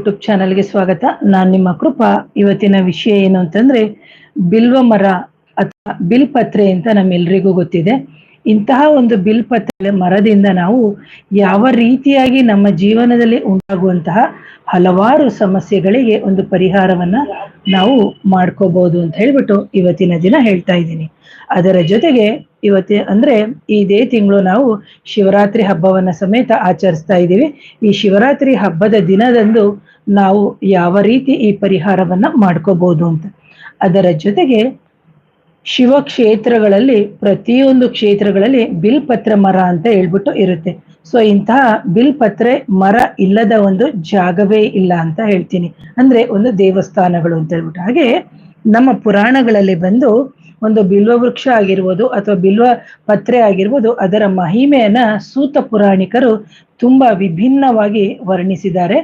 YouTube ಚಾನಲ್ಗೆ ಸ್ವಾಗತ. ನಾನು ನಿಮ್ಮ ಕೃಪಾ. ಇವತ್ತಿನ ವಿಷಯ ಏನು ಅಂತಂದ್ರೆ, ಬಿಲ್ವ ಮರ ಅಥವಾ ಬಿಲ್ಪತ್ರೆ ಅಂತ ನಮ್ಮೆಲ್ರಿಗೂ ಗೊತ್ತಿದೆ. ಇಂತಹ ಒಂದು ಬಿಲ್ಪತ್ರೆ ಮರದಿಂದ ನಾವು ಯಾವ ರೀತಿಯಾಗಿ ನಮ್ಮ ಜೀವನದಲ್ಲಿ ಉಂಟಾಗುವಂತಹ ಹಲವಾರು ಸಮಸ್ಯೆಗಳಿಗೆ ಒಂದು ಪರಿಹಾರವನ್ನ ನಾವು ಮಾಡ್ಕೋಬಹುದು ಅಂತ ಹೇಳ್ಬಿಟ್ಟು ಇವತ್ತಿನ ದಿನ ಹೇಳ್ತಾ ಇದ್ದೀನಿ. ಅದರ ಜೊತೆಗೆ ಇವತ್ತಿ ಅಂದ್ರೆ ಇದೇ ತಿಂಗಳು ನಾವು ಶಿವರಾತ್ರಿ ಹಬ್ಬವನ್ನ ಸಮೇತ ಆಚರಿಸ್ತಾ ಇದ್ದೀವಿ. ಈ ಶಿವರಾತ್ರಿ ಹಬ್ಬದ ದಿನದಂದು ನಾವು ಯಾವ ರೀತಿ ಈ ಪರಿಹಾರವನ್ನ ಮಾಡ್ಕೋಬಹುದು ಅಂತ. ಅದರ ಜೊತೆಗೆ ಶಿವ ಕ್ಷೇತ್ರಗಳಲ್ಲಿ, ಪ್ರತಿಯೊಂದು ಕ್ಷೇತ್ರಗಳಲ್ಲಿ ಬಿಲ್ಪತ್ರ ಮರ ಅಂತ ಹೇಳ್ಬಿಟ್ಟು ಇರುತ್ತೆ. ಸೊ, ಇಂತಹ ಬಿಲ್ಪತ್ರೆ ಮರ ಇಲ್ಲದ ಒಂದು ಜಾಗವೇ ಇಲ್ಲ ಅಂತ ಹೇಳ್ತೀನಿ. ಅಂದ್ರೆ ಒಂದು ದೇವಸ್ಥಾನಗಳು ಅಂತ ಹೇಳ್ಬಿಟ್ಟು. ಹಾಗೆ ನಮ್ಮ ಪುರಾಣಗಳಲ್ಲಿ ಬಂದು ಒಂದು ಬಿಲ್ವ ವೃಕ್ಷ ಆಗಿರ್ಬೋದು ಅಥವಾ ಬಿಲ್ವ ಪತ್ರೆ ಆಗಿರ್ಬೋದು, ಅದರ ಮಹಿಮೆಯನ್ನ ಸೂತ ಪುರಾಣಿಕರು ತುಂಬಾ ವಿಭಿನ್ನವಾಗಿ ವರ್ಣಿಸಿದ್ದಾರೆ.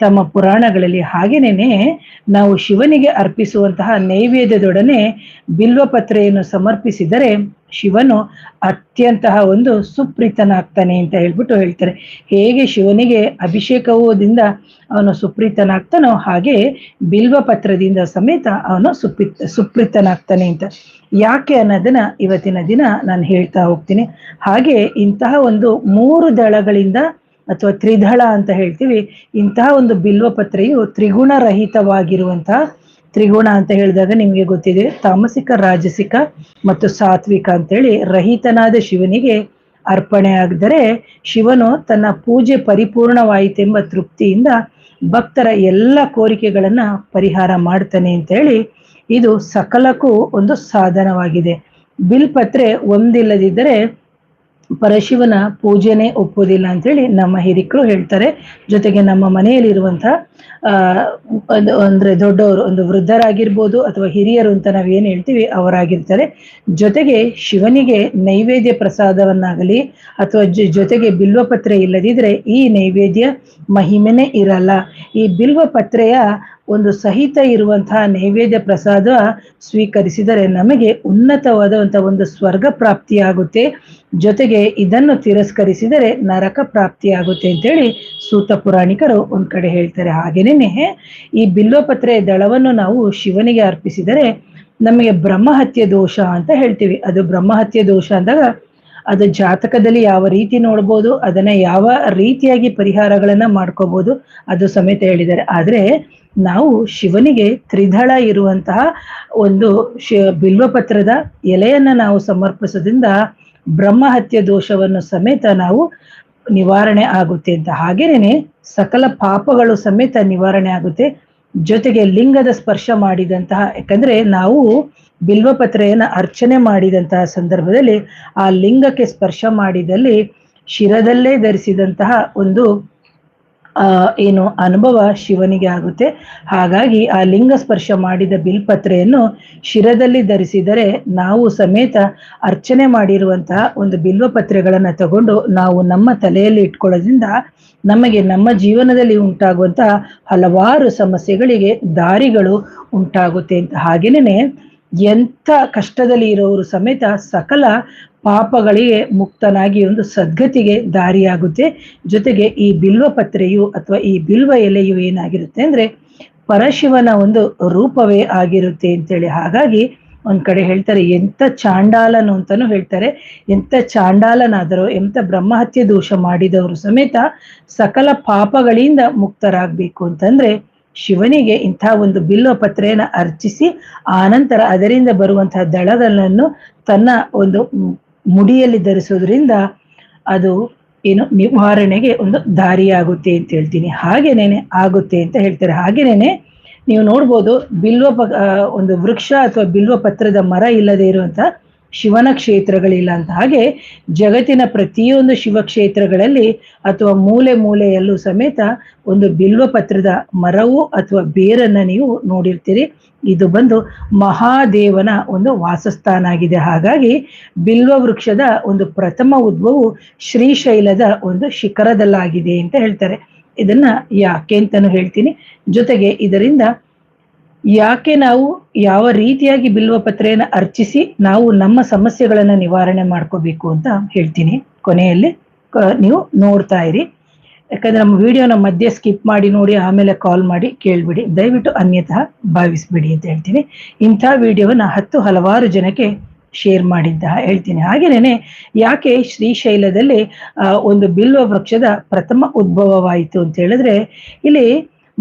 ತಮ್ಮ ಪುರಾಣಗಳಲ್ಲಿ ಹಾಗೇನೇನೆ ನಾವು ಶಿವನಿಗೆ ಅರ್ಪಿಸುವಂತಹ ನೈವೇದ್ಯದೊಡನೆ ಬಿಲ್ವಪತ್ರೆಯನ್ನು ಸಮರ್ಪಿಸಿದರೆ ಶಿವನು ಅತ್ಯಂತಹ ಒಂದು ಸುಪ್ರೀತನಾಗ್ತಾನೆ ಅಂತ ಹೇಳ್ಬಿಟ್ಟು ಹೇಳ್ತಾರೆ. ಹೇಗೆ ಶಿವನಿಗೆ ಅಭಿಷೇಕವುದಿಂದ ಅವನು ಸುಪ್ರೀತನಾಗ್ತಾನೋ ಹಾಗೆ ಬಿಲ್ವಪತ್ರದಿಂದ ಸಮೇತ ಅವನು ಸುಪ್ರಿ ಸುಪ್ರೀತನಾಗ್ತಾನೆ ಅಂತ. ಯಾಕೆ ಅನ್ನೋದನ್ನ ಇವತ್ತಿನ ದಿನ ನಾನು ಹೇಳ್ತಾ ಹೋಗ್ತೀನಿ. ಹಾಗೆ ಇಂತಹ ಒಂದು ಮೂರು ದಳಗಳಿಂದ ಅಥವಾ ತ್ರಿದಳ ಅಂತ ಹೇಳ್ತೀವಿ, ಇಂತಹ ಒಂದು ಬಿಲ್ವಪತ್ರೆಯು ತ್ರಿಗುಣರಹಿತವಾಗಿರುವಂತಹ ತ್ರಿಗುಣ ಅಂತ ಹೇಳಿದಾಗ ನಿಮಗೆ ಗೊತ್ತಿದೆ. ತಾಮಸಿಕ, ರಾಜಸಿಕ ಮತ್ತು ಸಾತ್ವಿಕ ಅಂತೇಳಿ ರಹಿತನಾದ ಶಿವನಿಗೆ ಅರ್ಪಣೆ ಆಗಿದರೆ ಶಿವನು ತನ್ನ ಪೂಜೆ ಪರಿಪೂರ್ಣವಾಯಿತೆಂಬ ತೃಪ್ತಿಯಿಂದ ಭಕ್ತರ ಎಲ್ಲ ಕೋರಿಕೆಗಳನ್ನ ಪರಿಹಾರ ಮಾಡ್ತಾನೆ ಅಂತ ಹೇಳಿ ಇದು ಸಕಲಕ್ಕೂ ಒಂದು ಸಾಧನವಾಗಿದೆ. ಬಿಲ್ಪತ್ರೆ ಒಂದಿಲ್ಲದಿದ್ದರೆ ಪರಶಿವನ ಪೂಜೆನೆ ಒಪ್ಪುವುದಿಲ್ಲ ಅಂತೇಳಿ ನಮ್ಮ ಹಿರಿಕರು ಹೇಳ್ತಾರೆ. ಜೊತೆಗೆ ನಮ್ಮ ಮನೆಯಲ್ಲಿರುವಂತಹ ಅಂದ್ರೆ ದೊಡ್ಡವರು, ಒಂದು ವೃದ್ಧರಾಗಿರ್ಬೋದು ಅಥವಾ ಹಿರಿಯರು ಅಂತ ನಾವ್ ಏನ್ ಹೇಳ್ತೀವಿ, ಅವರಾಗಿರ್ತಾರೆ. ಜೊತೆಗೆ ಶಿವನಿಗೆ ನೈವೇದ್ಯ ಪ್ರಸಾದವನ್ನಾಗಲಿ ಅಥವಾ ಜೊತೆಗೆ ಬಿಲ್ವಪತ್ರೆ ಇಲ್ಲದಿದ್ರೆ ಈ ನೈವೇದ್ಯ ಮಹಿಮೆನೆ ಇರಲ್ಲ. ಈ ಬಿಲ್ವಪತ್ರೆಯ ಒಂದು ಸಹಿತ ಇರುವಂತಹ ನೈವೇದ್ಯ ಪ್ರಸಾದ ಸ್ವೀಕರಿಸಿದರೆ ನಮಗೆ ಉನ್ನತವಾದಂಥ ಒಂದು ಸ್ವರ್ಗ ಪ್ರಾಪ್ತಿಯಾಗುತ್ತೆ. ಜೊತೆಗೆ ಇದನ್ನು ತಿರಸ್ಕರಿಸಿದರೆ ನರಕ ಪ್ರಾಪ್ತಿಯಾಗುತ್ತೆ ಅಂತೇಳಿ ಸೂತ ಪುರಾಣಿಕರು ಒಂದು ಕಡೆ ಹೇಳ್ತಾರೆ. ಹಾಗೇನೆ ಈ ಬಿಲ್ವಪತ್ರೆ ದಳವನ್ನು ನಾವು ಶಿವನಿಗೆ ಅರ್ಪಿಸಿದರೆ ನಮಗೆ ಬ್ರಹ್ಮಹತ್ಯೆ ದೋಷ ಅಂತ ಹೇಳ್ತೀವಿ. ಅದು ಬ್ರಹ್ಮಹತ್ಯೆ ದೋಷ ಅಂದಾಗ ಅದು ಜಾತಕದಲ್ಲಿ ಯಾವ ರೀತಿ ನೋಡ್ಬೋದು, ಅದನ್ನ ಯಾವ ರೀತಿಯಾಗಿ ಪರಿಹಾರಗಳನ್ನ ಮಾಡ್ಕೋಬಹುದು ಅದು ಸಮೇತ ಹೇಳಿದ್ದಾರೆ. ಆದ್ರೆ ನಾವು ಶಿವನಿಗೆ ತ್ರಿದಳ ಇರುವಂತಹ ಒಂದು ಶಿ, ಬಿಲ್ವಪತ್ರದ ಎಲೆಯನ್ನ ನಾವು ಸಮರ್ಪಿಸೋದ್ರಿಂದ ಬ್ರಹ್ಮಹತ್ಯೆ ದೋಷವನ್ನು ಸಮೇತ ನಾವು ನಿವಾರಣೆ ಆಗುತ್ತೆ ಅಂತ. ಹಾಗೇನೆ ಸಕಲ ಪಾಪಗಳು ಸಮೇತ ನಿವಾರಣೆ ಆಗುತ್ತೆ. ಜೊತೆಗೆ ಲಿಂಗದ ಸ್ಪರ್ಶ ಮಾಡಿದಂತಹ, ಯಾಕಂದ್ರೆ ನಾವು ಬಿಲ್ವಪತ್ರೆಯನ್ನು ಅರ್ಚನೆ ಮಾಡಿದಂತಹ ಸಂದರ್ಭದಲ್ಲಿ ಆ ಲಿಂಗಕ್ಕೆ ಸ್ಪರ್ಶ ಮಾಡಿದಲ್ಲಿ ಶಿರದಲ್ಲೇ ಧರಿಸಿದಂತಹ ಒಂದು ಏನು ಅನುಭವ ಶಿವನಿಗೆ ಆಗುತ್ತೆ. ಹಾಗಾಗಿ ಆ ಲಿಂಗ ಸ್ಪರ್ಶ ಮಾಡಿದ ಬಿಲ್ಪತ್ರೆಯನ್ನು ಶಿರದಲ್ಲಿ ಧರಿಸಿದರೆ ನಾವು ಸಮೇತ ಅರ್ಚನೆ ಮಾಡಿರುವಂತಹ ಒಂದು ಬಿಲ್ವಪತ್ರೆಗಳನ್ನ ತಗೊಂಡು ನಾವು ನಮ್ಮ ತಲೆಯಲ್ಲಿ ಇಟ್ಕೊಳ್ಳೋದ್ರಿಂದ ನಮಗೆ ನಮ್ಮ ಜೀವನದಲ್ಲಿ ಉಂಟಾಗುವಂತಹ ಹಲವಾರು ಸಮಸ್ಯೆಗಳಿಗೆ ದಾರಿಗಳು ಉಂಟಾಗುತ್ತೆ ಅಂತ. ಹಾಗೇನೆ ಎಂಥ ಕಷ್ಟದಲ್ಲಿ ಇರೋರು ಸಮೇತ ಸಕಲ ಪಾಪಗಳಿಗೆ ಮುಕ್ತನಾಗಿ ಒಂದು ಸದ್ಗತಿಗೆ ದಾರಿಯಾಗುತ್ತೆ. ಜೊತೆಗೆ ಈ ಬಿಲ್ವ ಪತ್ರೆಯು ಅಥವಾ ಈ ಬಿಲ್ವ ಎಲೆಯು ಏನಾಗಿರುತ್ತೆ ಅಂದ್ರೆ ಪರಶಿವನ ಒಂದು ರೂಪವೇ ಆಗಿರುತ್ತೆ ಅಂತೇಳಿ. ಹಾಗಾಗಿ ಒಂದ್ ಕಡೆ ಹೇಳ್ತಾರೆ ಎಂತ ಚಾಂಡಾಲನು ಅಂತಾನು ಹೇಳ್ತಾರೆ ಎಂತ ಚಾಂಡಾಲನಾದರೂ ಎಂತ ಬ್ರಹ್ಮಹತ್ಯೆ ದೋಷ ಮಾಡಿದವರು ಸಮೇತ ಸಕಲ ಪಾಪಗಳಿಂದ ಮುಕ್ತರಾಗ್ಬೇಕು ಅಂತಂದ್ರೆ ಶಿವನಿಗೆ ಇಂಥ ಒಂದು ಬಿಲ್ವ ಪತ್ರೆಯನ್ನ ಅರ್ಚಿಸಿ ಆನಂತರ ಅದರಿಂದ ಬರುವಂತಹ ದಳಗಳನ್ನು ತನ್ನ ಒಂದು ಮುಡಿಯಲ್ಲಿ ಧರಿಸೋದ್ರಿಂದ ಅದು ಏನು ನಿವಾರಣೆಗೆ ಒಂದು ದಾರಿಯಾಗುತ್ತೆ ಅಂತ ಹೇಳ್ತೀನಿ. ಹಾಗೇನೇನೆ ಆಗುತ್ತೆ ಅಂತ ಹೇಳ್ತಾರೆ. ಹಾಗೇನೇನೆ ನೀವು ನೋಡ್ಬೋದು, ಬಿಲ್ವ ಒಂದು ವೃಕ್ಷ ಅಥವಾ ಬಿಲ್ವ ಪತ್ರದ ಮರ ಇಲ್ಲದೆ ಇರುವಂತ ಶಿವನ ಕ್ಷೇತ್ರಗಳಿಲ್ಲ ಅಂತ ಹಾಗೆ ಜಗತ್ತಿನ ಪ್ರತಿಯೊಂದು ಶಿವಕ್ಷೇತ್ರಗಳಲ್ಲಿ ಅಥವಾ ಮೂಲೆ ಮೂಲೆಯಲ್ಲೂ ಸಮೇತ ಒಂದು ಬಿಲ್ವ ಪತ್ರದ ಮರವು ಅಥವಾ ಬೇರನ್ನ ನೀವು ನೋಡಿರ್ತೀರಿ. ಇದು ಬಂದು ಮಹಾದೇವನ ಒಂದು ವಾಸಸ್ಥಾನ ಆಗಿದೆ ಹಾಗಾಗಿ ಬಿಲ್ವ ವೃಕ್ಷದ ಒಂದು ಪ್ರಥಮ ಉದ್ಭವವು ಶ್ರೀಶೈಲದ ಒಂದು ಶಿಖರದಲ್ಲಾಗಿದೆ ಅಂತ ಹೇಳ್ತಾರೆ. ಇದನ್ನ ಯಾಕೆ ಅಂತಾನು ಹೇಳ್ತೀನಿ. ಜೊತೆಗೆ ಇದರಿಂದ ಯಾಕೆ ನಾವು ಯಾವ ರೀತಿಯಾಗಿ ಬಿಲ್ವ ಪತ್ರೆಯನ್ನು ಅರ್ಚಿಸಿ ನಾವು ನಮ್ಮ ಸಮಸ್ಯೆಗಳನ್ನು ನಿವಾರಣೆ ಮಾಡ್ಕೋಬೇಕು ಅಂತ ಹೇಳ್ತೀನಿ. ಕೊನೆಯಲ್ಲಿ ನೀವು ನೋಡ್ತಾ ಇರಿ. ಯಾಕಂದ್ರೆ ನಮ್ಮ ವಿಡಿಯೋನ ಮಧ್ಯೆ ಸ್ಕಿಪ್ ಮಾಡಿ ನೋಡಿ, ಆಮೇಲೆ ಕಾಲ್ ಮಾಡಿ ಕೇಳ್ಬಿಡಿ. ದಯವಿಟ್ಟು ಅನ್ಯತಃ ಭಾವಿಸ್ಬಿಡಿ ಅಂತ ಹೇಳ್ತೀನಿ. ಇಂಥ ವಿಡಿಯೋನ ಹತ್ತು ಹಲವಾರು ಜನಕ್ಕೆ ಶೇರ್ ಮಾಡಿದ್ದ ಹೇಳ್ತೀನಿ. ಹಾಗೇನೇ ಯಾಕೆ ಶ್ರೀಶೈಲದಲ್ಲಿ ಒಂದು ಬಿಲ್ವ ವೃಕ್ಷದ ಪ್ರಥಮ ಉದ್ಭವವಾಯಿತು ಅಂತ ಹೇಳಿದ್ರೆ, ಇಲ್ಲಿ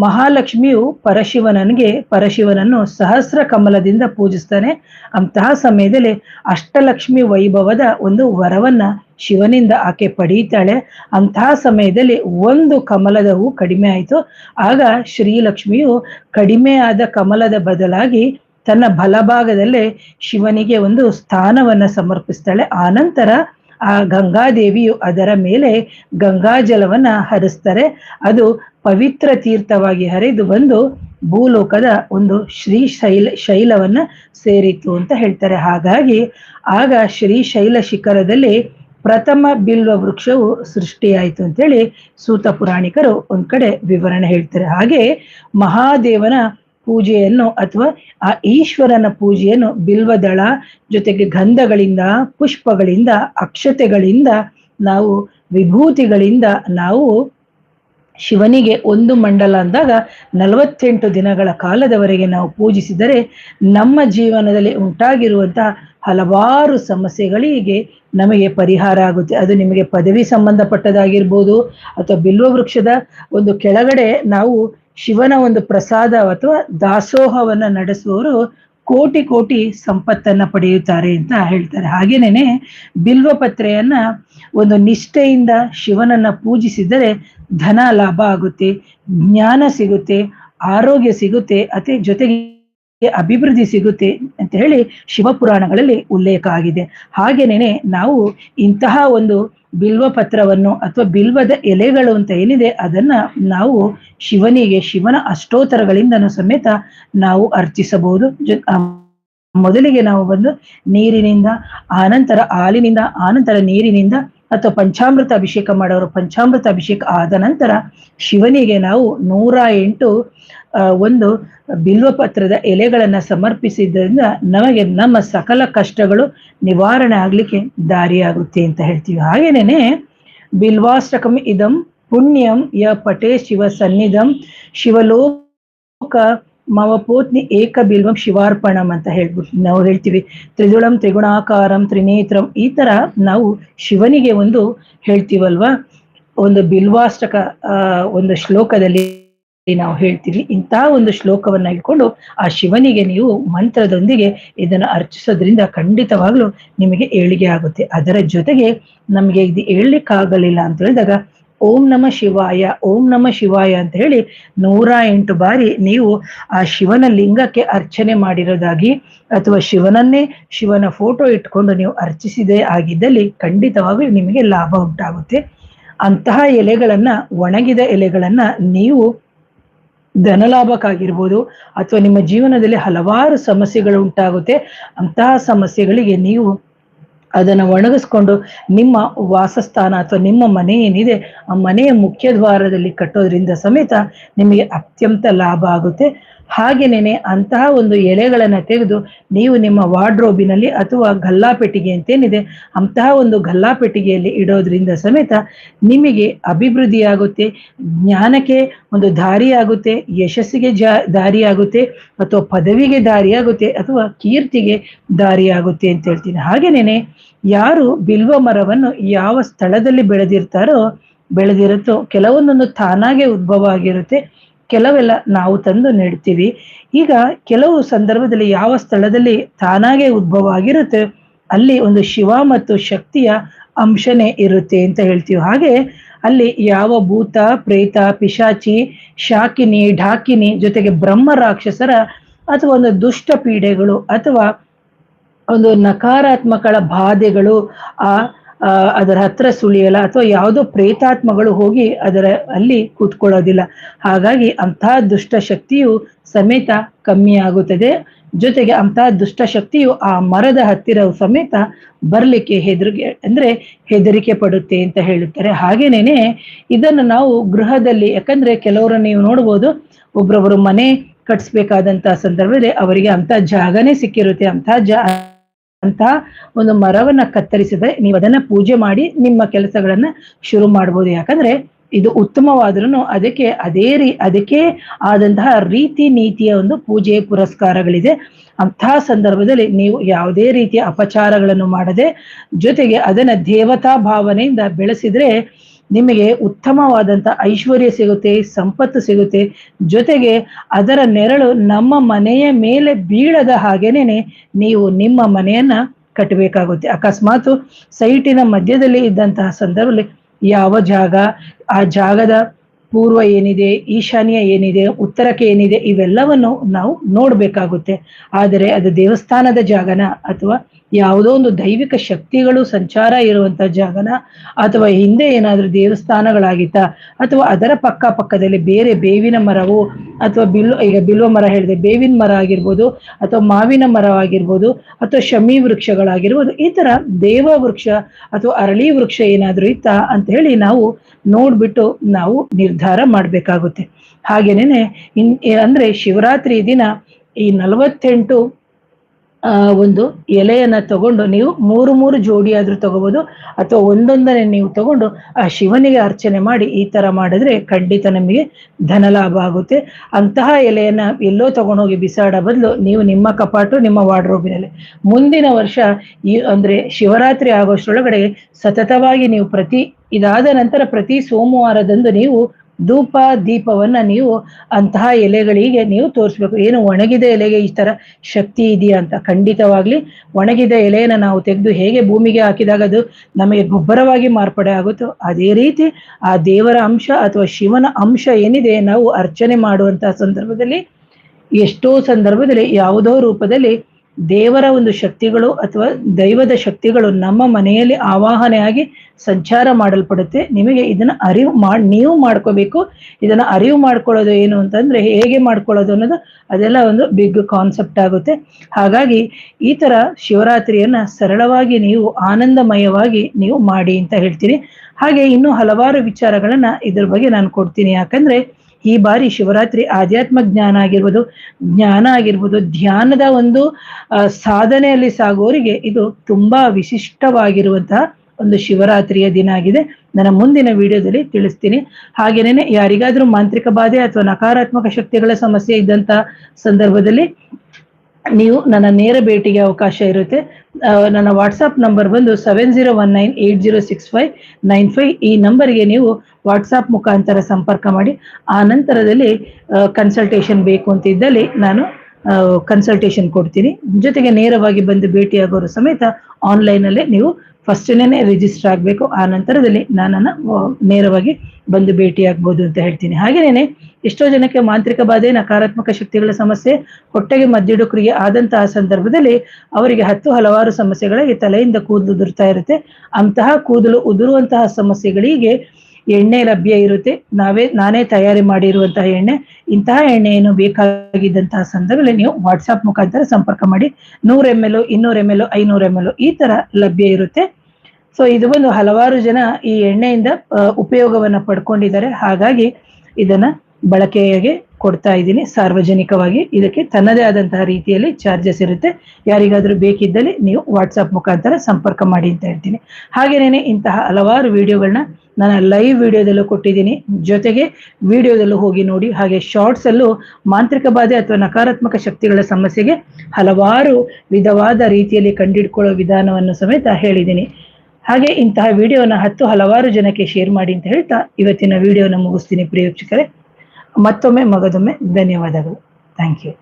ಮಹಾಲಕ್ಷ್ಮಿಯು ಪರಶಿವನನಿಗೆ ಪರಶಿವನನ್ನು ಸಹಸ್ರ ಕಮಲದಿಂದ ಪೂಜಿಸ್ತಾನೆ. ಅಂತಹ ಸಮಯದಲ್ಲಿ ಅಷ್ಟಲಕ್ಷ್ಮಿ ವೈಭವದ ಒಂದು ವರವನ್ನ ಶಿವನಿಂದ ಆಕೆ ಪಡೀತಾಳೆ ಅಂತಹ ಸಮಯದಲ್ಲಿ ಒಂದು ಕಮಲದ ಹೂ ಕಡಿಮೆ ಆಯಿತು. ಆಗ ಶ್ರೀಲಕ್ಷ್ಮಿಯು ಕಡಿಮೆ ಆದ ಕಮಲದ ಬದಲಾಗಿ ತನ್ನ ಬಲಭಾಗದಲ್ಲೇ ಶಿವನಿಗೆ ಒಂದು ಸ್ಥಾನವನ್ನ ಸಮರ್ಪಿಸ್ತಾಳೆ. ಆನಂತರ ಆ ಗಂಗಾದೇವಿಯು ಅದರ ಮೇಲೆ ಗಂಗಾಜಲವನ್ನು ಹರಿಸ್ತಾರೆ. ಅದು ಪವಿತ್ರ ತೀರ್ಥವಾಗಿ ಹರಿದು ಬಂದು ಭೂಲೋಕದ ಒಂದು ಶ್ರೀ ಶೈಲ ಶೈಲವನ್ನ ಸೇರಿತು ಅಂತ ಹೇಳ್ತಾರೆ. ಹಾಗಾಗಿ ಆಗ ಶ್ರೀಶೈಲ ಶಿಖರದಲ್ಲಿ ಪ್ರಥಮ ಬಿಲ್ವ ವೃಕ್ಷವು ಸೃಷ್ಟಿಯಾಯಿತು ಅಂತೇಳಿ ಸೂತ ಪುರಾಣಿಕರು ಒಂದ್ ಕಡೆ ವಿವರಣೆ ಹೇಳ್ತಾರೆ. ಹಾಗೆ ಮಹಾದೇವನ ಪೂಜೆಯನ್ನು ಅಥವಾ ಆ ಈಶ್ವರನ ಪೂಜೆಯನ್ನು ಬಿಲ್ವದಳ ಜೊತೆಗೆ ಗಂಧಗಳಿಂದ, ಪುಷ್ಪಗಳಿಂದ, ಅಕ್ಷತೆಗಳಿಂದ, ನಾವು ವಿಭೂತಿಗಳಿಂದ ನಾವು ಶಿವನಿಗೆ ಒಂದು ಮಂಡಲ ಅಂದಾಗ ನಲವತ್ತೆಂಟು ದಿನಗಳ ಕಾಲದವರೆಗೆ ನಾವು ಪೂಜಿಸಿದರೆ ನಮ್ಮ ಜೀವನದಲ್ಲಿ ಉಂಟಾಗಿರುವಂತಹ ಹಲವಾರು ಸಮಸ್ಯೆಗಳಿಗೆ ನಮಗೆ ಪರಿಹಾರ ಆಗುತ್ತೆ. ಅದು ನಿಮಗೆ ಪದವಿ ಸಂಬಂಧಪಟ್ಟದಾಗಿರ್ಬೋದು ಅಥವಾ ಬಿಲ್ವ ವೃಕ್ಷದ ಒಂದು ಕೆಳಗಡೆ ನಾವು ಶಿವನ ಒಂದು ಪ್ರಸಾದ ಅಥವಾ ದಾಸೋಹವನ್ನ ನಡೆಸುವವರು ಕೋಟಿ ಕೋಟಿ ಸಂಪತ್ತನ್ನ ಪಡೆಯುತ್ತಾರೆ ಅಂತ ಹೇಳ್ತಾರೆ. ಹಾಗೇನೇನೆ ಬಿಲ್ವಪತ್ರೆಯನ್ನ ಒಂದು ನಿಷ್ಠೆಯಿಂದ ಶಿವನನ್ನ ಪೂಜಿಸಿದರೆ ಧನ ಲಾಭ ಆಗುತ್ತೆ, ಜ್ಞಾನ ಸಿಗುತ್ತೆ, ಆರೋಗ್ಯ ಸಿಗುತ್ತೆ, ಅತಿ ಜೊತೆಗೆ ಅಭಿವೃದ್ಧಿ ಸಿಗುತ್ತೆ ಅಂತ ಹೇಳಿ ಶಿವಪುರಾಣಗಳಲ್ಲಿ ಉಲ್ಲೇಖ ಆಗಿದೆ. ಹಾಗೇನೇನೆ ನಾವು ಇಂತಹ ಒಂದು ಬಿಲ್ವ ಪತ್ರವನ್ನು ಅಥವಾ ಬಿಲ್ವದ ಎಲೆಗಳು ಅಂತ ಏನಿದೆ ಅದನ್ನ ನಾವು ಶಿವನಿಗೆ, ಶಿವನ ಅಷ್ಟೋತ್ತರಗಳಿಂದನೂ ಸಮೇತ ನಾವು ಅರ್ಚಿಸಬಹುದು. ಮೊದಲಿಗೆ ನಾವು ಬಂದು ನೀರಿನಿಂದ, ಆನಂತರ ಹಾಲಿನಿಂದ, ಆನಂತರ ನೀರಿನಿಂದ ಅಥವಾ ಪಂಚಾಮೃತ ಅಭಿಷೇಕ ಮಾಡೋರು ಪಂಚಾಮೃತ ಅಭಿಷೇಕ ಆದ ನಂತರ ಶಿವನಿಗೆ ನಾವು ನೂರ ಎಂಟು ಒಂದು ಬಿಲ್ವಪತ್ರದ ಎಲೆಗಳನ್ನ ಸಮರ್ಪಿಸಿದ್ದರಿಂದ ನಮಗೆ ನಮ್ಮ ಸಕಲ ಕಷ್ಟಗಳು ನಿವಾರಣೆ ಆಗ್ಲಿಕ್ಕೆ ದಾರಿಯಾಗುತ್ತೆ ಅಂತ ಹೇಳ್ತೀವಿ. ಹಾಗೇನೇನೆ, ಬಿಲ್ವಾಷ್ಟಕಂ ಇದಂ ಪುಣ್ಯಂ ಯ ಪಟೇ ಶಿವ ಸನ್ನಿಧಂ ಶಿವಲೋಕ ಮವಪೋತ್ನಿ ಏಕ ಬಿಲ್ವಂ ಶಿವಾರ್ಪಣಂ ಅಂತ ಹೇಳ್ಬಿಟ್ಟು ನಾವು ಹೇಳ್ತೀವಿ. ತ್ರಿದುಳಂ ತ್ರಿಗುಣಾಕಾರಂ ತ್ರಿನೇತ್ರಂ ಈ ತರ ನಾವು ಶಿವನಿಗೆ ಒಂದು ಹೇಳ್ತೀವಲ್ವಾ? ಒಂದು ಬಿಲ್ವಾಷ್ಟಕ ಒಂದು ಶ್ಲೋಕದಲ್ಲಿ ನಾವು ಹೇಳ್ತೀವಿ. ಇಂತಹ ಒಂದು ಶ್ಲೋಕವನ್ನ ಇಟ್ಕೊಂಡು ಆ ಶಿವನಿಗೆ ನೀವು ಮಂತ್ರದೊಂದಿಗೆ ಇದನ್ನು ಅರ್ಚಿಸೋದ್ರಿಂದ ಖಂಡಿತವಾಗ್ಲೂ ನಿಮಗೆ ಏಳಿಗೆ ಆಗುತ್ತೆ. ಅದರ ಜೊತೆಗೆ ನಮಗೆ ಇದು ಹೇಳಲಿಕ್ಕಾಗಲಿಲ್ಲ ಅಂತ ಹೇಳಿದಾಗ ಓಂ ನಮ ಶಿವಾಯ, ಓಂ ನಮ ಶಿವಾಯ ಅಂತ ಹೇಳಿ ನೂರ ಎಂಟು ಬಾರಿ ನೀವು ಆ ಶಿವನ ಲಿಂಗಕ್ಕೆ ಅರ್ಚನೆ ಮಾಡಿರೋದಾಗಿ ಅಥವಾ ಶಿವನನ್ನೇ ಶಿವನ ಫೋಟೋ ಇಟ್ಕೊಂಡು ನೀವು ಅರ್ಚಿಸಿದೆ ಆಗಿದ್ದಲ್ಲಿ ಖಂಡಿತವಾಗ್ಲೂ ನಿಮಗೆ ಲಾಭ ಉಂಟಾಗುತ್ತೆ. ಅಂತಹ ಎಲೆಗಳನ್ನ, ಒಣಗಿದ ಎಲೆಗಳನ್ನ ನೀವು ಧನಲಾಭಕ್ಕಾಗಿರ್ಬೋದು ಅಥವಾ ನಿಮ್ಮ ಜೀವನದಲ್ಲಿ ಹಲವಾರು ಸಮಸ್ಯೆಗಳು ಉಂಟಾಗುತ್ತೆ, ಅಂತಹ ಸಮಸ್ಯೆಗಳಿಗೆ ನೀವು ಅದನ್ನು ಒಣಗಿಸ್ಕೊಂಡು ನಿಮ್ಮ ವಾಸಸ್ಥಾನ ಅಥವಾ ನಿಮ್ಮ ಮನೆ ಏನಿದೆ, ಆ ಮನೆಯ ಮುಖ್ಯ ದ್ವಾರದಲ್ಲಿ ಕಟ್ಟೋದ್ರಿಂದ ಸಮೇತ ನಿಮಗೆ ಅತ್ಯಂತ ಲಾಭ ಆಗುತ್ತೆ. ಹಾಗೇನೇನೆ ಅಂತಹ ಒಂದು ಎಲೆಗಳನ್ನು ತೆಗೆದು ನೀವು ನಿಮ್ಮ ವಾರ್ಡ್ರೋಬಿನಲ್ಲಿ ಅಥವಾ ಗಲ್ಲಾ ಪೆಟ್ಟಿಗೆ ಅಂತೇನಿದೆ ಅಂತಹ ಒಂದು ಗಲ್ಲಾ ಪೆಟ್ಟಿಗೆಯಲ್ಲಿ ಇಡೋದ್ರಿಂದ ಸಮೇತ ನಿಮಗೆ ಅಭಿವೃದ್ಧಿ ಆಗುತ್ತೆ ಜ್ಞಾನಕ್ಕೆ ಒಂದು ದಾರಿಯಾಗುತ್ತೆ, ಯಶಸ್ಸಿಗೆ ಜಾ, ದಾರಿಯಾಗುತ್ತೆ, ಅಥವಾ ಪದವಿಗೆ ದಾರಿಯಾಗುತ್ತೆ, ಅಥವಾ ಕೀರ್ತಿಗೆ ದಾರಿಯಾಗುತ್ತೆ ಅಂತ ಹೇಳ್ತೀನಿ. ಹಾಗೆನೇ ಯಾರು ಬಿಲ್ವ ಮರವನ್ನು ಯಾವ ಸ್ಥಳದಲ್ಲಿ ಬೆಳೆದಿರ್ತಾರೋ, ಬೆಳೆದಿರುತ್ತೋ, ಕೆಲವೊಂದೊಂದು ತಾನಾಗೆ ಉದ್ಭವ ಆಗಿರುತ್ತೆ ಕೆಲವೆಲ್ಲ ನಾವು ತಂದು ನೀಡ್ತೀವಿ. ಈಗ ಕೆಲವು ಸಂದರ್ಭದಲ್ಲಿ ಯಾವ ಸ್ಥಳದಲ್ಲಿ ತಾನಾಗೆ ಉದ್ಭವ ಆಗಿರುತ್ತೆ ಅಲ್ಲಿ ಒಂದು ಶಿವ ಮತ್ತು ಶಕ್ತಿಯ ಅಂಶನೇ ಇರುತ್ತೆ ಅಂತ ಹೇಳ್ತೀವಿ. ಹಾಗೆ ಅಲ್ಲಿ ಯಾವ ಭೂತ ಪ್ರೇತ ಪಿಶಾಚಿ ಶಾಕಿನಿ ಢಾಕಿನಿ ಜೊತೆಗೆ ಬ್ರಹ್ಮ ರಾಕ್ಷಸರ ಅಥವಾ ಒಂದು ದುಷ್ಟ ಪೀಡೆಗಳು ಅಥವಾ ಒಂದು ನಕಾರಾತ್ಮಕಗಳ ಬಾಧೆಗಳು ಆ ಆ, ಅದರ ಹತ್ರ ಸುಳಿಯಲ್ಲ ಅಥವಾ ಯಾವುದೋ ಪ್ರೇತಾತ್ಮಗಳು ಹೋಗಿ ಅದರ ಅಲ್ಲಿ ಕೂತ್ಕೊಳ್ಳೋದಿಲ್ಲ. ಹಾಗಾಗಿ ಅಂತಹ ದುಷ್ಟ ಶಕ್ತಿಯು ಸಮೇತ ಕಮ್ಮಿ ಆಗುತ್ತದೆ. ಜೊತೆಗೆ ಅಂತಹ ದುಷ್ಟ ಶಕ್ತಿಯು ಆ ಮರದ ಹತ್ತಿರ ಸಮೇತ ಬರ್ಲಿಕ್ಕೆ ಹೆದರಿಕೆ ಅಂದ್ರೆ ಹೆದರಿಕೆ ಪಡುತ್ತೆ ಅಂತ ಹೇಳುತ್ತಾರೆ. ಹಾಗೇನೇನೆ ಇದನ್ನು ನಾವು ಗೃಹದಲ್ಲಿ, ಯಾಕಂದ್ರೆ ಕೆಲವರು ನೀವು ನೋಡ್ಬೋದು, ಒಬ್ರೊಬ್ರು ಮನೆ ಕಟ್ಸ್ಬೇಕಾದಂತಹ ಸಂದರ್ಭದಲ್ಲಿ ಅವರಿಗೆ ಅಂತ ಜಾಗನೇ ಸಿಕ್ಕಿರುತ್ತೆ ಅಂತ ಜಾ ಅಂತಹ ಒಂದು ಮರವನ್ನ ಕತ್ತರಿಸಿದ್ರೆ ನೀವು ಅದನ್ನ ಪೂಜೆ ಮಾಡಿ ನಿಮ್ಮ ಕೆಲಸಗಳನ್ನ ಶುರು ಮಾಡ್ಬೋದು. ಯಾಕಂದ್ರೆ ಇದು ಉತ್ತಮವಾದ್ರೂ ಅದಕ್ಕೆ ಅದೇ ರೀ, ಅದಕ್ಕೆ ಆದಂತಹ ರೀತಿ ನೀತಿಯ ಒಂದು ಪೂಜೆ ಪುರಸ್ಕಾರಗಳಿದೆ. ಅಂತಹ ಸಂದರ್ಭದಲ್ಲಿ ನೀವು ಯಾವುದೇ ರೀತಿಯ ಅಪಚಾರಗಳನ್ನು ಮಾಡದೆ ಜೊತೆಗೆ ಅದನ್ನ ದೇವತಾ ಭಾವನೆಯಿಂದ ಬೆಳೆಸಿದ್ರೆ ನಿಮಗೆ ಉತ್ತಮವಾದಂತ ಐಶ್ವರ್ಯ ಸಿಗುತ್ತೆ, ಸಂಪತ್ತು ಸಿಗುತ್ತೆ. ಜೊತೆಗೆ ಅದರ ನೆರಳು ನಮ್ಮ ಮನೆಯ ಮೇಲೆ ಬೀಳದ ಹಾಗೇನೆ ನೀವು ನಿಮ್ಮ ಮನೆಯನ್ನ ಕಟ್ಟಬೇಕಾಗುತ್ತೆ. ಅಕಸ್ಮಾತ್ ಸೈಟಿನ ಮಧ್ಯದಲ್ಲಿ ಇದ್ದಂತಹ ಸಂದರ್ಭದಲ್ಲಿ ಯಾವ ಜಾಗ, ಆ ಜಾಗದ ಪೂರ್ವ ಏನಿದೆ, ಈಶಾನ್ಯ ಏನಿದೆ, ಉತ್ತರಕ್ಕೆ ಏನಿದೆ, ಇವೆಲ್ಲವನ್ನು ನಾವು ನೋಡ್ಬೇಕಾಗುತ್ತೆ. ಆದರೆ ಅದು ದೇವಸ್ಥಾನದ ಜಾಗನ ಅಥವಾ ಯಾವುದೋ ಒಂದು ದೈವಿಕ ಶಕ್ತಿಗಳು ಸಂಚಾರ ಇರುವಂತ ಜಾಗನ ಅಥವಾ ಹಿಂದೆ ಏನಾದರೂ ದೇವಸ್ಥಾನಗಳಾಗಿತ್ತ ಅಥವಾ ಅದರ ಪಕ್ಕ ಪಕ್ಕದಲ್ಲಿ ಬೇರೆ ಬೇವಿನ ಮರವು ಅಥವಾ ಬಿಲ್ವ ಈಗ ಬಿಲ್ವ ಮರ ಹೇಳಿದೆ ಬೇವಿನ ಮರ ಆಗಿರ್ಬೋದು ಅಥವಾ ಮಾವಿನ ಮರ ಆಗಿರ್ಬೋದು ಅಥವಾ ಶಮಿ ವೃಕ್ಷಗಳಾಗಿರ್ಬೋದು, ಈ ತರ ದೇವ ವೃಕ್ಷ ಅಥವಾ ಅರಳಿ ವೃಕ್ಷ ಏನಾದ್ರೂ ಇತ್ತ ಅಂತ ಹೇಳಿ ನಾವು ನೋಡ್ಬಿಟ್ಟು ನಾವು ನಿರ್ಧಾರ ಮಾಡ್ಬೇಕಾಗುತ್ತೆ. ಹಾಗೇನೇನೆ, ಇನ್ ಅಂದ್ರೆ ಶಿವರಾತ್ರಿ ದಿನ ಈ ನಲವತ್ತೆಂಟು ಒಂದು ಎಲೆಯನ್ನ ತಗೊಂಡು ನೀವು ಮೂರು ಮೂರು ಜೋಡಿ ಆದ್ರೂ ತಗೋಬಹುದು ಅಥವಾ ಒಂದೊಂದನೆ ನೀವು ತಗೊಂಡು ಆ ಶಿವನಿಗೆ ಅರ್ಚನೆ ಮಾಡಿ ಈ ತರ ಮಾಡಿದ್ರೆ ಖಂಡಿತ ನಮಗೆ ಧನ ಲಾಭ ಆಗುತ್ತೆ. ಅಂತಹ ಎಲೆಯನ್ನ ಎಲ್ಲೋ ತಗೊಂಡೋಗಿ ಬಿಸಾಡೋ ಬದಲು ನೀವು ನಿಮ್ಮ ಕಪಾಟು ನಿಮ್ಮ ವಾರ್ಡ್ರೋಬಿನಲ್ಲಿ. ಮುಂದಿನ ವರ್ಷ ಈ, ಅಂದ್ರೆ ಶಿವರಾತ್ರಿ ಆಗೋಷ್ಟರೊಳಗಡೆ ಸತತವಾಗಿ ನೀವು ಪ್ರತಿ ಇದಾದ ನಂತರ ಪ್ರತಿ ಸೋಮವಾರದಂದು ನೀವು ಧೂಪ, ದೀಪವನ್ನ ನೀವು ಅಂತಹ ಎಲೆಗಳಿಗೆ ನೀವು ತೋರಿಸ್ಬೇಕು. ಏನು ಒಣಗಿದ ಎಲೆಗೆ ಈ ತರ ಶಕ್ತಿ ಇದೆಯಾ ಅಂತ? ಖಂಡಿತವಾಗ್ಲಿ ಒಣಗಿದ ಎಲೆಯನ್ನ ನಾವು ತೆಗೆದು ಹೇಗೆ ಭೂಮಿಗೆ ಹಾಕಿದಾಗ ಅದು ನಮಗೆ ಗೊಬ್ಬರವಾಗಿ ಮಾರ್ಪಡೆ ಆಗುತ್ತೋ, ಅದೇ ರೀತಿ ಆ ದೇವರ ಅಂಶ ಅಥವಾ ಶಿವನ ಅಂಶ ಏನಿದೆ ನಾವು ಅರ್ಚನೆ ಮಾಡುವಂತಹ ಸಂದರ್ಭದಲ್ಲಿ, ಎಷ್ಟೋ ಸಂದರ್ಭದಲ್ಲಿ ಯಾವುದೋ ರೂಪದಲ್ಲಿ ದೇವರ ಒಂದು ಶಕ್ತಿಗಳು ಅಥವಾ ದೈವದ ಶಕ್ತಿಗಳು ನಮ್ಮ ಮನೆಯಲ್ಲಿ ಆವಾಹನೆಯಾಗಿ ಸಂಚಾರ ಮಾಡಲ್ಪಡುತ್ತೆ. ನಿಮಗೆ ಇದನ್ನ ಅರಿವು ಮಾಡಿ ನೀವು ಮಾಡ್ಕೋಬೇಕು. ಇದನ್ನ ಅರಿವು ಮಾಡ್ಕೊಳ್ಳೋದು ಏನು ಅಂತಂದ್ರೆ ಹೇಗೆ ಮಾಡ್ಕೊಳ್ಳೋದು ಅನ್ನೋದು ಅದೆಲ್ಲ ಒಂದು ಬಿಗ್ ಕಾನ್ಸೆಪ್ಟ್ ಆಗುತ್ತೆ. ಹಾಗಾಗಿ ಈ ತರ ಶಿವರಾತ್ರಿಯನ್ನ ಸರಳವಾಗಿ ನೀವು ಆನಂದಮಯವಾಗಿ ನೀವು ಮಾಡಿ ಅಂತ ಹೇಳ್ತೀನಿ. ಹಾಗೆ ಇನ್ನೂ ಹಲವಾರು ವಿಚಾರಗಳನ್ನ ಇದ್ರ ಬಗ್ಗೆ ನಾನು ಕೊಡ್ತೀನಿ. ಯಾಕಂದ್ರೆ ಈ ಬಾರಿ ಶಿವರಾತ್ರಿ ಆಧ್ಯಾತ್ಮ ಜ್ಞಾನ ಆಗಿರ್ಬೋದು ಜ್ಞಾನ ಆಗಿರ್ಬೋದು, ಧ್ಯಾನದ ಒಂದು ಸಾಧನೆಯಲ್ಲಿ ಸಾಗುವವರಿಗೆ ಇದು ತುಂಬಾ ವಿಶಿಷ್ಟವಾಗಿರುವಂತಹ ಒಂದು ಶಿವರಾತ್ರಿಯ ದಿನ ಆಗಿದೆ. ನನ್ನ ಮುಂದಿನ ವಿಡಿಯೋದಲ್ಲಿ ತಿಳಿಸ್ತೀನಿ. ಹಾಗೇನೆ ಯಾರಿಗಾದ್ರೂ ಮಾಂತ್ರಿಕ ಬಾಧೆ ಅಥವಾ ನಕಾರಾತ್ಮಕ ಶಕ್ತಿಗಳ ಸಮಸ್ಯೆ ಇದ್ದಂತ ಸಂದರ್ಭದಲ್ಲಿ ನೀವು ನನ್ನ ನೇರ ಭೇಟಿಗೆ ಅವಕಾಶ ಇರುತ್ತೆ. ನನ್ನ ವಾಟ್ಸಪ್ ನಂಬರ್ ಬಂದು seven zero one nine eight zero six five nine five ಈ ನಂಬರ್ಗೆ ನೀವು ವಾಟ್ಸಪ್ ಮುಖಾಂತರ ಸಂಪರ್ಕ ಮಾಡಿ. ಆ ನಂತರದಲ್ಲಿ ಕನ್ಸಲ್ಟೇಷನ್ ಬೇಕು ಅಂತ ಇದ್ದಲ್ಲಿ ನಾನು ಕನ್ಸಲ್ಟೇಷನ್ ಕೊಡ್ತೀನಿ. ಜೊತೆಗೆ ನೇರವಾಗಿ ಬಂದು ಭೇಟಿಯಾಗೋರು ಸಮೇತ ಆನ್ಲೈನಲ್ಲೇ ನೀವು ಫಸ್ಟ್ನೇ ರಿಜಿಸ್ಟರ್ ಆಗಬೇಕು. ಆ ನಂತರದಲ್ಲಿ ನಾನನ್ನ ನೇರವಾಗಿ ಬಂದು ಭೇಟಿಯಾಗ್ಬೋದು ಅಂತ ಹೇಳ್ತೀನಿ. ಹಾಗೇನೆ ಎಷ್ಟೋ ಜನಕ್ಕೆ ಮಾಂತ್ರಿಕ ಬಾಧೆ, ನಕಾರಾತ್ಮಕ ಶಕ್ತಿಗಳ ಸಮಸ್ಯೆ, ಹೊಟ್ಟೆಗೆ ಮದ್ದಿಡು ಕ್ರಿಯೆ ಆದಂತಹ ಸಂದರ್ಭದಲ್ಲಿ ಅವರಿಗೆ ಹತ್ತು ಹಲವಾರು ಸಮಸ್ಯೆಗಳಿಗೆ ತಲೆಯಿಂದ ಕೂದಲು ಉದುರ್ತಾ ಇರುತ್ತೆ. ಅಂತಹ ಕೂದಲು ಉದುರುವಂತಹ ಸಮಸ್ಯೆಗಳಿಗೆ ಎಣ್ಣೆ ಲಭ್ಯ ಇರುತ್ತೆ. ನಾವೇ, ನಾನೇ ತಯಾರಿ ಮಾಡಿರುವಂತಹ ಎಣ್ಣೆ. ಇಂತಹ ಎಣ್ಣೆಯನ್ನು ಬೇಕಾಗಿದ್ದಂತಹ ಸಂದರ್ಭದಲ್ಲಿ ನೀವು ವಾಟ್ಸಪ್ ಮುಖಾಂತರ ಸಂಪರ್ಕ ಮಾಡಿ. ನೂರ ಎಂ ಎಲ್ ಇನ್ನೂರ ಎಂ ಎಲ್ ಐನೂರ ಎಂ ಎಲ್ ಈ ತರ ಲಭ್ಯ ಇರುತ್ತೆ. ಸೊ ಇದು ಒಂದು ಹಲವಾರು ಜನ ಈ ಎಣ್ಣೆಯಿಂದ ಉಪಯೋಗವನ್ನ ಪಡ್ಕೊಂಡಿದ್ದಾರೆ. ಹಾಗಾಗಿ ಇದನ್ನ ಬಳಕೆಗೆ ಕೊಡ್ತಾ ಇದ್ದೀನಿ ಸಾರ್ವಜನಿಕವಾಗಿ. ಇದಕ್ಕೆ ತನ್ನದೇ ಆದಂತಹ ರೀತಿಯಲ್ಲಿ ಚಾರ್ಜಸ್ ಇರುತ್ತೆ. ಯಾರಿಗಾದ್ರೂ ಬೇಕಿದ್ದಲ್ಲಿ ನೀವು ವಾಟ್ಸಪ್ ಮುಖಾಂತರ ಸಂಪರ್ಕ ಮಾಡಿ ಅಂತ ಹೇಳ್ತೀನಿ. ಹಾಗೇನೇನೆ ಇಂತಹ ಹಲವಾರು ವಿಡಿಯೋಗಳನ್ನ ನಾನು ಲೈವ್ ವಿಡಿಯೋದಲ್ಲೂ ಕೊಟ್ಟಿದ್ದೀನಿ. ಜೊತೆಗೆ ವಿಡಿಯೋದಲ್ಲೂ ಹೋಗಿ ನೋಡಿ, ಹಾಗೆ ಶಾರ್ಟ್ಸಲ್ಲೂ ಮಾಂತ್ರಿಕ ಬಾಧೆ ಅಥವಾ ನಕಾರಾತ್ಮಕ ಶಕ್ತಿಗಳ ಸಮಸ್ಯೆಗೆ ಹಲವಾರು ವಿಧವಾದ ರೀತಿಯಲ್ಲಿ ಕಂಡಿಡ್ಕೊಳ್ಳೋ ವಿಧಾನವನ್ನು ಸಮೇತ ಹೇಳಿದ್ದೀನಿ. ಹಾಗೆ ಇಂತಹ ವಿಡಿಯೋನ ಹತ್ತು ಹಲವಾರು ಜನಕ್ಕೆ ಶೇರ್ ಮಾಡಿ ಅಂತ ಹೇಳ್ತಾ ಇವತ್ತಿನ ವಿಡಿಯೋನ ಮುಗಿಸ್ತೀನಿ ಪ್ರಿಯ ವೀಕ್ಷಕರೇ. ಮತ್ತೊಮ್ಮೆ ಮಗದೊಮ್ಮೆ ಧನ್ಯವಾದಗಳು. Thank you